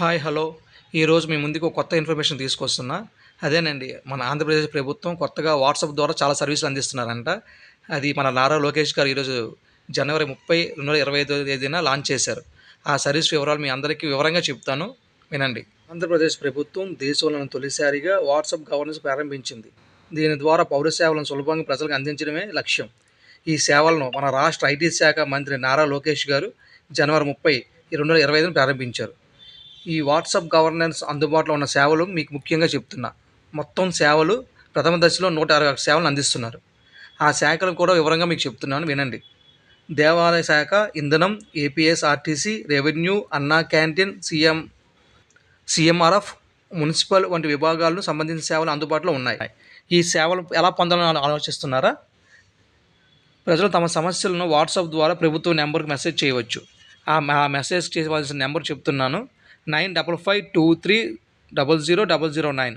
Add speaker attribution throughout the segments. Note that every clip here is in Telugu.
Speaker 1: Hi hello. ఈరోజు మీ ముందుకు కొత్త ఇన్ఫర్మేషన్ తీసుకొస్తున్నా. అదేనండి మన ఆంధ్రప్రదేశ్ ప్రభుత్వం కొత్తగా వాట్సాప్ ద్వారా చాలా సర్వీసులు అందిస్తున్నారంట. అది మన నారా లోకేష్ గారు ఈరోజు జనవరి ముప్పై రెండు వేల ఇరవై ఐదో తేదీన లాంచ్ చేశారు. ఆ సర్వీస్ వివరాలు మీ అందరికీ వివరంగా చెప్తాను. వినండి. ఆంధ్రప్రదేశ్ ప్రభుత్వం దేశంలోని తొలిసారిగా వాట్సాప్ గవర్నెన్స్ ప్రారంభించింది. దీని ద్వారా పౌర సేవలను సులభంగా ప్రజలకు అందించడమే లక్ష్యం. ఈ సేవలను మన రాష్ట్ర ఐటీ శాఖ మంత్రి నారా లోకేష్ గారు జనవరి ముప్పై రెండు వేల ఇరవై ఐదున ప్రారంభించారు. ఈ వాట్సాప్ గవర్నెన్స్ అందుబాటులో ఉన్న సేవలు మీకు ముఖ్యంగా చెప్తున్నా. మొత్తం సేవలు ప్రథమ దశలో నూట అరవై ఒక సేవలను అందిస్తున్నారు. ఆ శాఖలు కూడా వివరంగా మీకు చెప్తున్నాను వినండి. దేవాలయ శాఖ ఇంధనం APS RTC revenue Anna canteen CM CMRF municipal వంటి విభాగాలను సంబంధించిన సేవలు అందుబాటులో ఉన్నాయి. ఈ సేవలు ఎలా పొందాలని ఆలోచిస్తున్నారా? ప్రజలు తమ సమస్యలను వాట్సాప్ ద్వారా ప్రభుత్వ నెంబర్కి మెసేజ్ చేయవచ్చు. ఆ మెసేజ్ చేయవలసిన నెంబర్ చెప్తున్నాను. Nine double five two three double zero double zero nine.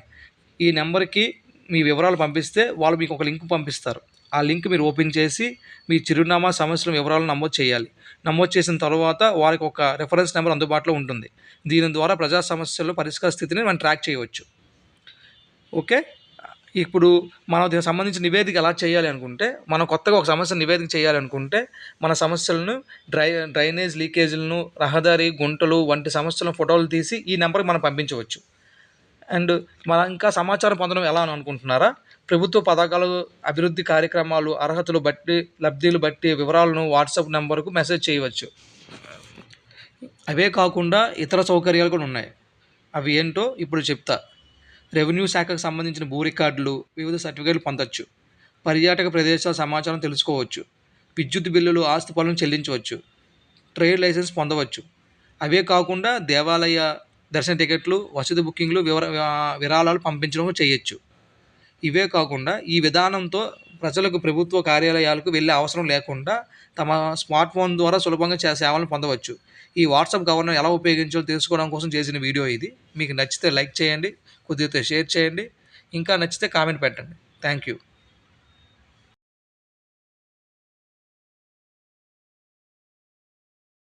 Speaker 1: ఈ నెంబర్కి మీ వివరాలు పంపిస్తే వాళ్ళు మీకు ఒక లింక్ పంపిస్తారు. ఆ లింక్ మీరు ఓపెన్ చేసి మీ చిరునామా సమస్యల వివరాలను నమోదు చేయాలి. నమోదు చేసిన తర్వాత వారికి ఒక రెఫరెన్స్ నెంబర్ అందుబాటులో ఉంటుంది. దీని ద్వారా ప్రజా సమస్యల పరిష్కార స్థితిని మనం ట్రాక్ చేయవచ్చు. ఓకే? ఇప్పుడు మనం దీనికి సంబంధించిన నివేదిక ఎలా చేయాలి అనుకుంటే మనం కొత్తగా ఒక సమస్య నివేదిక చేయాలి అనుకుంటే మన సమస్యలను డ్రై డ్రైనేజ్ లీకేజీలను రహదారి గుంటలు వంటి సమస్యలను ఫోటోలు తీసి ఈ నెంబర్కి మనం పంపించవచ్చు. అండ్ మనం ఇంకా సమాచారం పొందడం ఎలా అని అనుకుంటున్నారా? ప్రభుత్వ పథకాలు అభివృద్ధి కార్యక్రమాలు అర్హతలు బట్టి లబ్ధిలు బట్టి వివరాలను వాట్సాప్ నెంబర్కు మెసేజ్ చేయవచ్చు. అవే కాకుండా ఇతర సౌకర్యాలు కూడా ఉన్నాయి. అవి ఏంటో ఇప్పుడు చెప్తా. రెవెన్యూ శాఖకు సంబంధించిన భూ రికార్డులు వివిధ సర్టిఫికేట్లు పొందవచ్చు పర్యాటక ప్రదేశాల సమాచారం తెలుసుకోవచ్చు. విద్యుత్ బిల్లులు ఆస్తి పనులను చెల్లించవచ్చు. ట్రేడ్ లైసెన్స్ పొందవచ్చు. అవే కాకుండా దేవాలయ దర్శన టికెట్లు వసతి బుకింగ్లు వివర విరాళాలు పంపించడం చేయొచ్చు. ఇవే కాకుండా ఈ విధానంతో ప్రజలకు ప్రభుత్వ కార్యాలయాలకు వెళ్ళే అవసరం లేకుండా తమ స్మార్ట్ ఫోన్ ద్వారా సులభంగా సేవలను పొందవచ్చు. ఈ వాట్సాప్ గవర్నర్ ఎలా ఉపయోగించాలో తెలుసుకోవడం కోసం చేసిన వీడియో ఇది. మీకు నచ్చితే లైక్ చేయండి కొద్దిగా షేర్ చేయండి. ఇంకా నచ్చితే కామెంట్ పెట్టండి. Thank you.